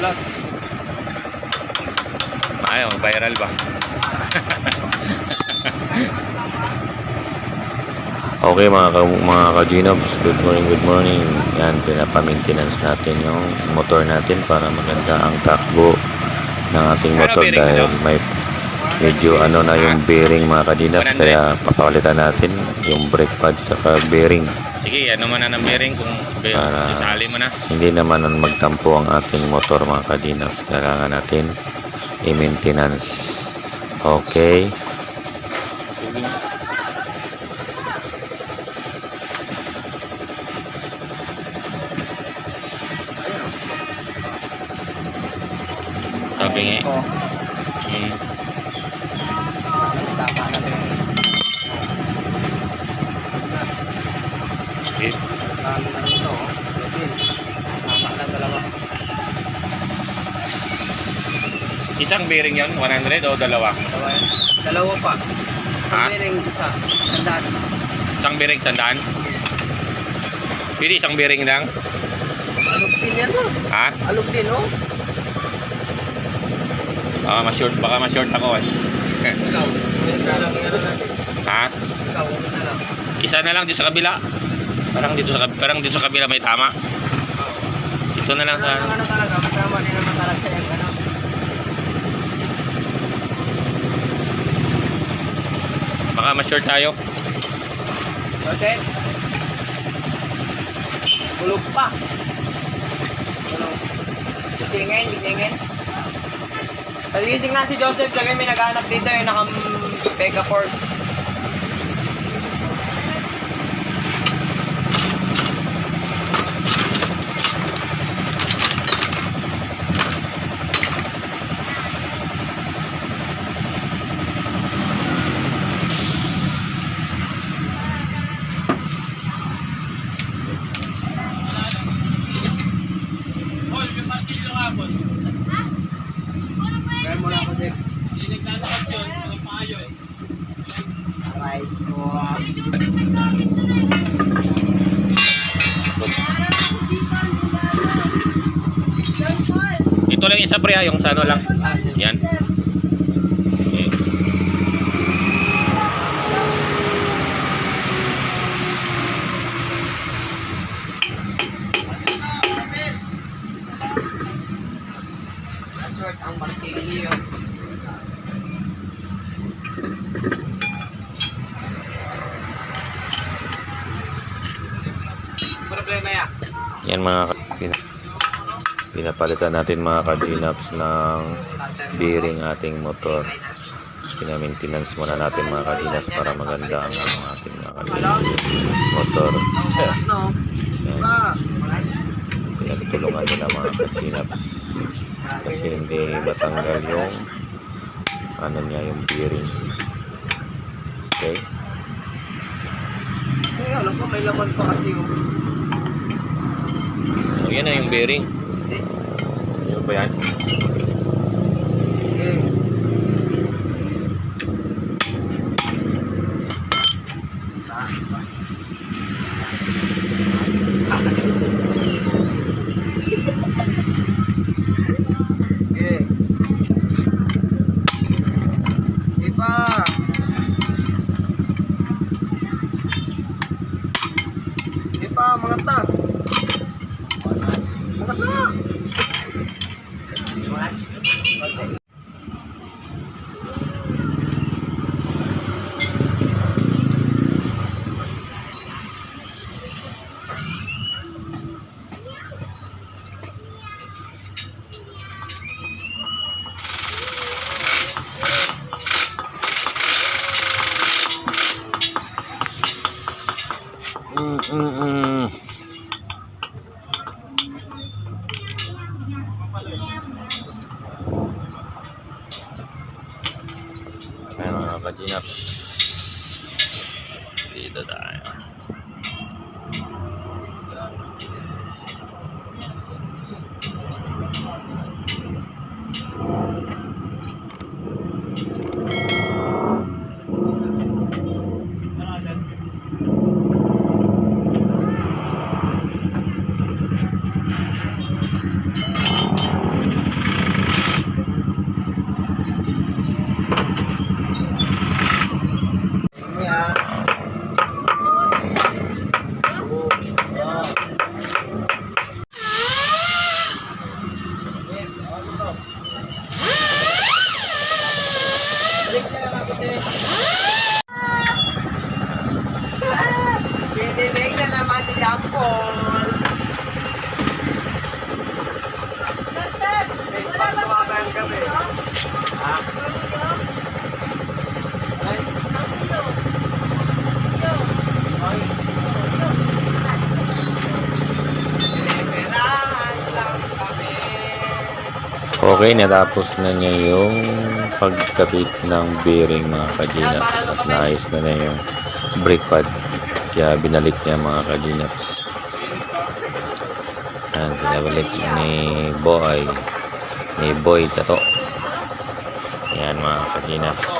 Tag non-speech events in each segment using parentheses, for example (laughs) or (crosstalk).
vlog. Ay, oh, viral ba? Okay mga ka, mga ka-Ginobs, good morning, good morning. Yan, pinapa-maintenance natin yung motor natin para maganda ang takbo ng ating motor dahil may medyo ano na yung bearing mga 100. kaya papalitan natin yung brake pads saka bearing Sige, ano man na ng bearing kung be- Para- isali mo na. hindi naman ang magtampo ang ating motor mga ka-Ginobs kailangan natin i-maintenance okay Sabi nga. Ito. Hmm. Tama na rin. Okay. Tama na rin ito. oh. Pwede. Tama na dalawa. Isang bearing yon 100 o dalawa? Dalawa yan. Dalawa pa. Ha? Sa bearing isa. Sandaan. Isang bearing sandaan? Pwede isang bearing lang? Alog din yan oh. Ha? Alog din oh. Baka ma-short, baka ma-short ako eh. Ikaw. Isa lang yan natin. ha? Ikaw. Isa lang. Isa na lang dito sa kabila. Parang dito sa kab- parang dito sa kabila may tama. Dito na lang Ano, sa ano talaga. Masama din naman talaga yung ano. Baka ma-short tayo. Jose. Tulog pa. Gisingin, gisingin. Pagising nga si Joseph, sabi may naghanap dito yung nakam Pega Force. Kaya mo lang ako, Jeff. Right. Wow. Ito lang isa pre ha, yung sa ano lang. Ah. Yan. Okay. Ang martilyo. Problema ya. yan mga ka- pin- pinapalitan natin mga ka-Ginobs ng bearing ating motor pinamaintenance muna natin mga ka-Ginobs para maganda ang ang ating mga ka-Ginobs motor No. Yan. Ah. pinagtulungan nila mga ka-Ginobs kasi hindi matanggal yung ano niya yung bearing okay Eh, alam ko may laman pa kasi yung Oh, yan na yung bearing. Ano ba yan? eh. Eh. Iba. Iba, mga ta. Mga ta. Mm, mm. Ayan mga ka-Ginobs Okay, natapos na niya yung pagkabit ng bearing mga kajinaps at naayos na niya yung brake pad. Kaya binalik niya mga kajinaps. Yan, binabalik ni Boy. Ni Boy Tato. Yan mga kajinaps.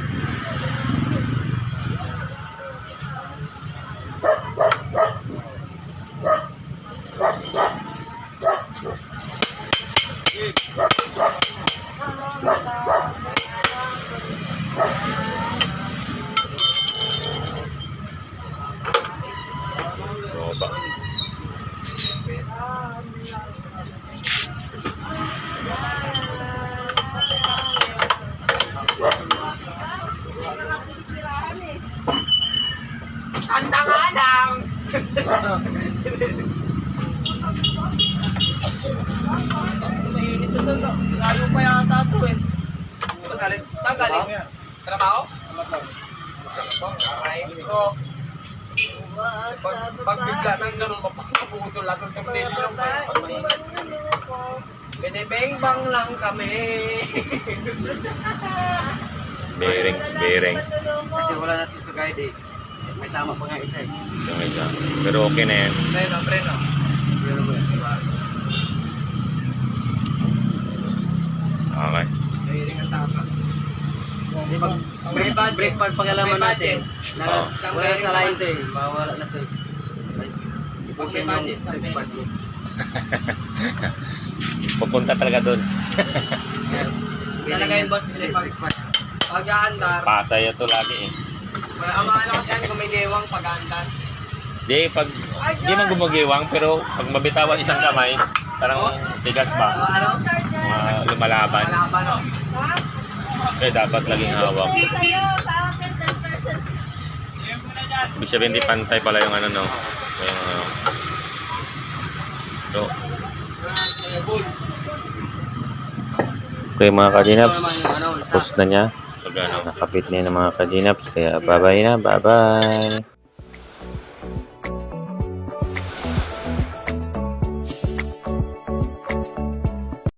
Roba. Kanta nga lang! Mainit na sa layo pa yata ito eh. Saan Saan galing? Trabaho? Okay. So, pag, pag bigla nang ganun, mapapaputol lang ang kamnili lang pa yun. Pag mainit. Binibeng-bang lang kami. (laughs) Bearing, bearing. Kasi wala natin sa guide eh. May tama pa nga isa eh. Yung isa. Pero okay na yan. Preno, preno. Pero ba? Okay. Pag break part pakialaman May natin. Na. Isang wala bearing sa to eh. Mawala na to eh. Pag may budget, sa budget. Pupunta talaga doon. Talaga yung boss kasi pag pag-aandar, Pasay ito lagi eh. ang mga ano kasi yan, kung may gewang pag-aandar. Di, pag, di man gumugiwang, pero pag mabitawan isang kamay, parang tigas pa. Ano? Mga lumalaban. Wala pa Eh, dapat laging hawak. Ibig sabihin, di pantay pala yung ano, no? Yung, ano. So, okay mga kadinaps, ano, post na niya. ano, Nakapit na yun ng mga kadinaps, kaya bye-bye na, bye-bye.